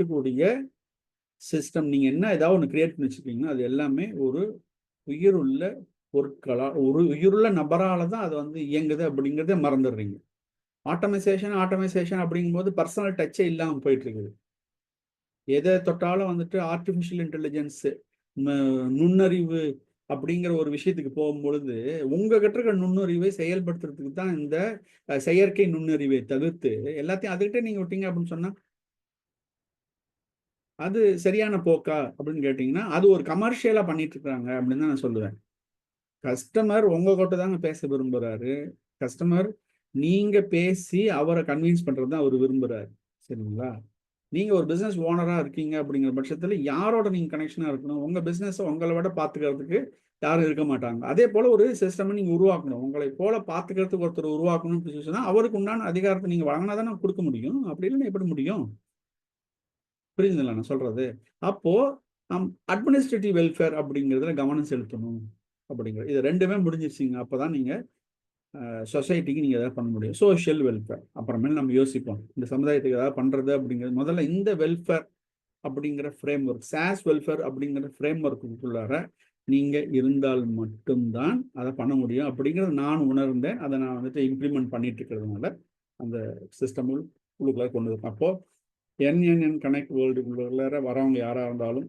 இருக்கக்கூடிய சிஸ்டம் நீங்க என்ன ஏதாவது ஒன்று கிரியேட் பண்ணி வச்சுருக்கீங்கன்னா அது எல்லாமே ஒரு உயிருள்ள பொருட்களால் ஒரு உயிருள்ள நபரால் தான் அது வந்து இயங்குது அப்படிங்கிறத மறந்துடுறீங்க. ஆட்டோமைசேஷன் ஆட்டோமைசேஷன் அப்படிங்கும்போது பர்சனல் டச்சே இல்லாமல் போயிட்டுருக்குது. எதை தொட்டாலும் வந்துட்டு ஆர்டிஃபிஷியல் இன்டெலிஜென்ஸு நுண்ணறிவு அப்படிங்கிற ஒரு விஷயத்துக்கு போகும்பொழுது உங்ககிட்ட இருக்கிற இருக்க நுண்ணறிவை செயல்படுத்துறதுக்கு தான் இந்த செயற்கை நுண்ணறிவை தவிர்த்து எல்லாத்தையும் அதுக்கிட்டே நீங்கள் விட்டீங்க அப்படின்னு சொன்னால் அது சரியான போக்கா அப்படின்னு கேட்டிங்கன்னா அது ஒரு கமர்ஷியலாக பண்ணிட்டு இருக்காங்க அப்படின்னு தான் நான் சொல்லுவேன். கஸ்டமர் உங்கள் கிட்ட தாங்க பேச விரும்புகிறாரு கஸ்டமர் நீங்கள் பேசி அவரை கன்வின்ஸ் பண்ணுறது தான் அவர் விரும்புகிறாரு சரிங்களா? நீங்கள் ஒரு பிஸ்னஸ் ஓனராக இருக்கீங்க அப்படிங்கிற பட்சத்தில் யாரோட நீங்கள் கனெக்ஷனாக இருக்கணும்? உங்கள் பிஸ்னஸை உங்களை விட பார்த்துக்கிறதுக்கு யாரும் இருக்க மாட்டாங்க. அதே போல் ஒரு சிஸ்டம் நீங்கள் உருவாக்கணும். உங்களை போல் பார்த்துக்கிறதுக்கு ஒருத்தர் உருவாக்கணும்னு சொன்னால் அவருக்கு உண்டான அதிகாரத்தை நீங்கள் வழங்கினா தானே கொடுக்க முடியும். அப்படி இல்லைன்னா எப்படி முடியும்? புரியுதுங்களா நான் சொல்றது? அப்போ அட்மினிஸ்ட்ரேட்டிவ் வெல்ஃபேர் அப்படிங்கிறதுல கவனம் செலுத்தணும் அப்படிங்கிறது இது ரெண்டுமே முடிஞ்சிருச்சிங்க. அப்பதான் நீங்க சொசைட்டிக்கு நீங்கள் எதாவது பண்ண முடியும். சோஷியல் வெல்ஃபேர் அப்புறமேல் நம்ம யோசிப்போம். இந்த சமுதாயத்துக்கு ஏதாவது பண்ணுறது அப்படிங்கிறது முதல்ல இந்த வெல்ஃபேர் அப்படிங்கிற ஃப்ரேம் ஒர்க் சாஸ் வெல்ஃபேர் அப்படிங்கிற ஃப்ரேம் ஒர்க்குள்ளார நீங்கள் இருந்தால் மட்டும்தான் அதை பண்ண முடியும் அப்படிங்கிறத நான் உணர்ந்தேன். அதை நான் வந்துட்டு இம்ப்ளிமெண்ட் பண்ணிட்டு இருக்கிறதுனால அந்த சிஸ்டம் உள்ளுக்குள்ள கொண்டு வரும் அப்போது என்என்என் கனெக்ட் வேர்ல்டுக்குள்ளார வரவங்க யாராக இருந்தாலும்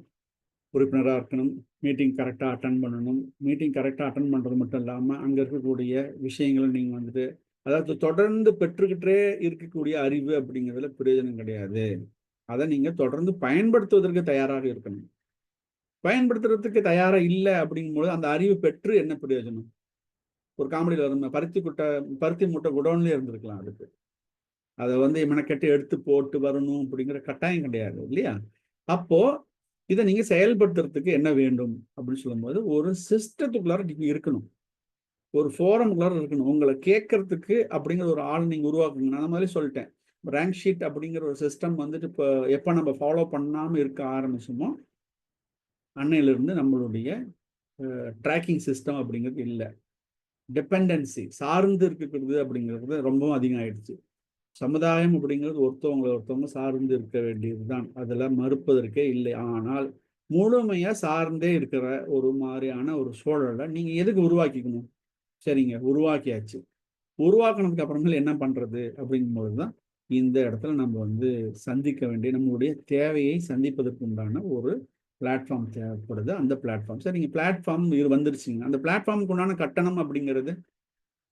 உறுப்பினராக இருக்கணும் மீட்டிங் கரெக்டாக அட்டன் பண்ணணும். மீட்டிங் கரெக்டாக அட்டன் பண்ணுறது மட்டும் இல்லாமல் அங்கே இருக்கக்கூடிய விஷயங்களை நீங்கள் வந்துட்டு அதாவது தொடர்ந்து பெற்றுக்கிட்டே இருக்கக்கூடிய அறிவு அப்படிங்கிறதுல பிரயோஜனம் கிடையாது. அதை நீங்கள் தொடர்ந்து பயன்படுத்துவதற்கு தயாராக இருக்கணும். பயன்படுத்துறதுக்கு தயாராக இல்லை அப்படிங்கும்போது அந்த அறிவு பெற்று என்ன பிரயோஜனம்? ஒரு காமெடியில் வரும் பருத்தி குட்டை பருத்தி மூட்டை குடோன்லேயே இருந்திருக்கலாம் அதுக்கு. அதை வந்து மெனக்கெட்டு எடுத்து போட்டு வரணும் அப்படிங்கிற கட்டாயம் கிடையாது இல்லையா? அப்போ இதை நீங்க செயல்படுத்துறதுக்கு என்ன வேண்டும் அப்படின்னு சொல்லும்போது ஒரு சிஸ்டத்துக்குள்ளார நீங்க இருக்கணும். ஒரு ஃபோரம்குள்ளார இருக்கணும். உங்களை கேட்கறதுக்கு அப்படிங்கிற ஒரு ஆள் நீங்க உருவாக்குங்க. நான் அந்த மாதிரி சொல்லிட்டேன். ரேங்க் ஷீட் அப்படிங்கிற ஒரு சிஸ்டம் வந்துட்டு இப்போ எப்போ நம்ம ஃபாலோ பண்ணாமல் இருக்க ஆரம்பிச்சோமோ அன்னையிலிருந்து நம்மளுடைய ட்ராக்கிங் சிஸ்டம் அப்படிங்கிறது இல்லை. டிபெண்டன்சி சார்ந்து இருக்கிறது அப்படிங்கிறது ரொம்பவும் அதிகம் ஆயிடுச்சு சமுதாயம் அப்படிங்கிறது ஒருத்தவங்களை ஒருத்தவங்க சார்ந்து இருக்க வேண்டியது தான் அதில் மறுப்பதற்கே இல்லை. ஆனால் முழுமையாக சார்ந்தே இருக்கிற ஒரு மாதிரியான ஒரு சூழலை நீங்கள் எதுக்கு உருவாக்கிக்கணும்? சரிங்க உருவாக்கியாச்சு. உருவாக்கினதுக்கு அப்புறமேல என்ன பண்ணுறது அப்படிங்கும்போது தான் இந்த இடத்துல நம்ம வந்து சந்திக்க வேண்டிய நம்மளுடைய தேவையை சந்திப்பதற்கு உண்டான ஒரு பிளாட்ஃபார்ம் தேவைப்படுது. அந்த பிளாட்ஃபார்ம் சரிங்க பிளாட்ஃபார்ம் இது வந்துருச்சுங்க. அந்த பிளாட்ஃபார்முக்கு உண்டான கட்டணம் அப்படிங்கிறது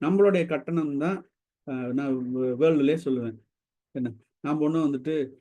நம்மளுடைய கட்டணம் தான் நான் வேர்ல்டுலேயே சொல்லுவேன். என்ன? நாம் ஒன்றும் வந்துட்டு